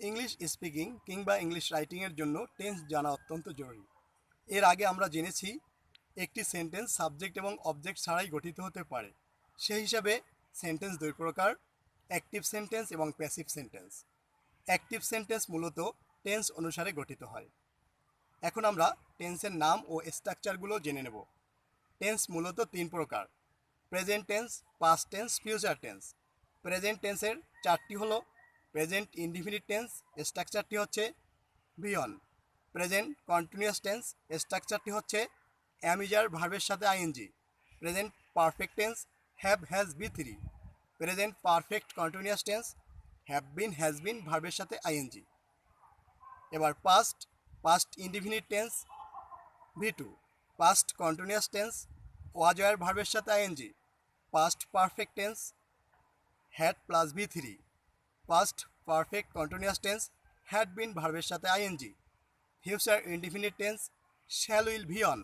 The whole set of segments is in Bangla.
ইংলিশ স্পিকিং কিংবা ইংলিশ রাইটিংয়ের জন্য টেন্স জানা অত্যন্ত জরুরি। এর আগে আমরা জেনেছি একটি সেন্টেন্স সাবজেক্ট এবং অবজেক্ট ছাড়াই গঠিত হতে পারে। সেই হিসাবে সেন্টেন্স দুই প্রকার অ্যাক্টিভ সেন্টেন্স এবং প্যাসিভ সেন্টেন্স অ্যাক্টিভ সেন্টেন্স মূলত টেন্স অনুসারে গঠিত হয়। এখন আমরা টেন্সের নাম ও স্ট্রাকচারগুলো জেনে নেব। টেন্স মূলত তিন প্রকার present tense past tense future tense present টেন্সের চারটি হলো প্রেজেন্ট ইনডিফিনিট টেন্স, স্ট্রাকচারটি হচ্ছে V one. Present continuous tense, স্ট্রাকচারটি হচ্ছে অ্যামিজার ভার্বের সাথে ING. Present perfect tense, have has V three. Present perfect continuous tense, have been has been ভার্বের সাথে আইএনজি। এবার past past indefinite tense V two past continuous tense ওয়াজয়ের ভার্বের সাথে ING. Past perfect tense had plus V three past perfect continuous tense had been ভার্বের সাথে ING future indefinite tense shall will V one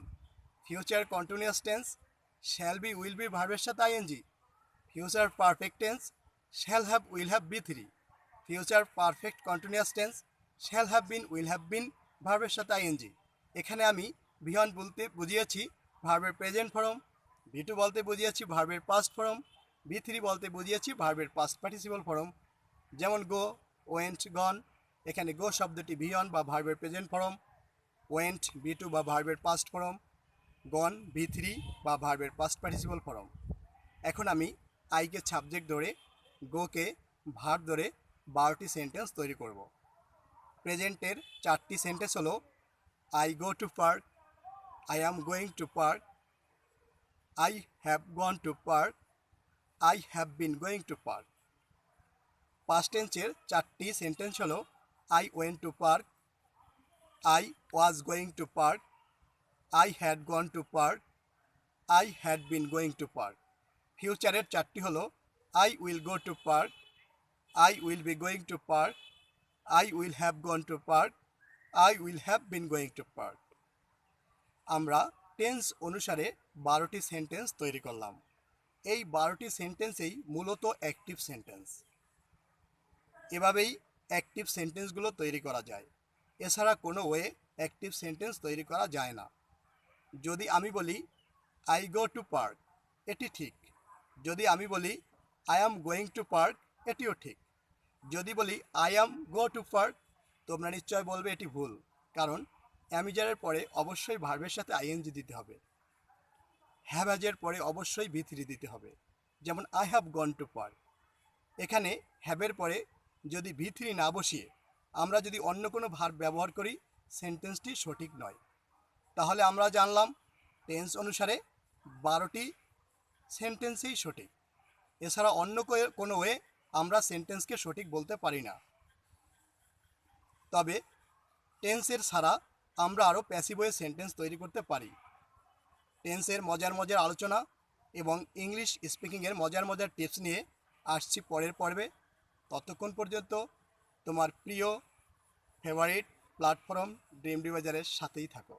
future continuous tense shall be will be ভার্বের সাথে ING future perfect tense shall have will have V three future perfect continuous tense shall have been will have been ভার্বের সাথে আইএনজি এখানে আমি ভিহন বলতে বুঝিয়েছি ভার্বের প্রেজেন্ট ফর্ম ভি টু বলতে বুঝিয়েছি ভার্বের পাস্ট ফর্ম ভি থ্রি বলতে বুঝিয়েছি ভার্বের পাস্ট পার্টিসিপাল ফর্ম যেমন গো, ওয়েন্ট গন, এখানে গো শব্দটি ভিয়ন বা ভার্বের present form, went V two বা ভার্বের past form, gone V three বা ভার্বের পাস্ট পার্টিসিপাল ফর্ম। এখন আমি আইকে সাবজেক্ট ধরে গোকে ভার ধরে বারোটি সেন্টেন্স তৈরি করব। প্রেজেন্টের চারটি সেন্টেন্স হলো, I go to park, I am going to park, I have gone to park, I have been going to park. Past টেন্সের চারটি সেন্টেন্স হলো I went to park I was going to park I had gone to park I had been going to park ফিউচারের চারটি হলো I will go to park I will be going to park I will have gone to park I will have been going to park আমরা টেন্স অনুসারে বারোটি সেন্টেন্স তৈরি করলাম। এই বারোটি সেন্টেন্সেই মূলত অ্যাক্টিভ সেন্টেন্স এভাবেই অ্যাক্টিভ সেন্টেন্সগুলো তৈরি করা যায়। এছাড়া কোনো ওয়ে অ্যাক্টিভ সেন্টেন্স তৈরি করা যায় না। যদি আমি বলি আই গো টু পার্ক এটি ঠিক। যদি আমি বলি I am going to park এটিও ঠিক। যদি বলি I am go to park তোমরা নিশ্চয় বলবে এটি ভুল, কারণ অ্যামিজারের পরে অবশ্যই ভার্বের সাথে আইএনজি দিতে হবে। হ্যাভাজের পরে অবশ্যই ভি থ্রি দিতে হবে। যেমন I have gone to park এখানে হ্যাভের পরে যদি ভি থ্রি না বসিয়ে আমরা যদি অন্য কোনো ভার ব্যবহার করি সেন্টেন্সটি সঠিক নয়। তাহলে আমরা জানলাম টেন্স অনুসারে বারোটি সেন্টেন্সই সঠিক। এছাড়া অন্য কোনো ওয়ে আমরা সেন্টেন্সকে সঠিক বলতে পারি না। তবে টেন্সের ছাড়া আমরা আরও প্যাসিভ ওয়ে সেন্টেন্স তৈরি করতে পারি। টেন্সের মজার মজার আলোচনা এবং ইংলিশ স্পিকিংয়ের মজার মজার টিপস নিয়ে আসছি পরের পর্বে। ততক্ষণ পর্যন্ত তোমার প্রিয় ফেভারিট প্ল্যাটফর্ম ড্রিম ডিভাইজারের সাথেই থাকো।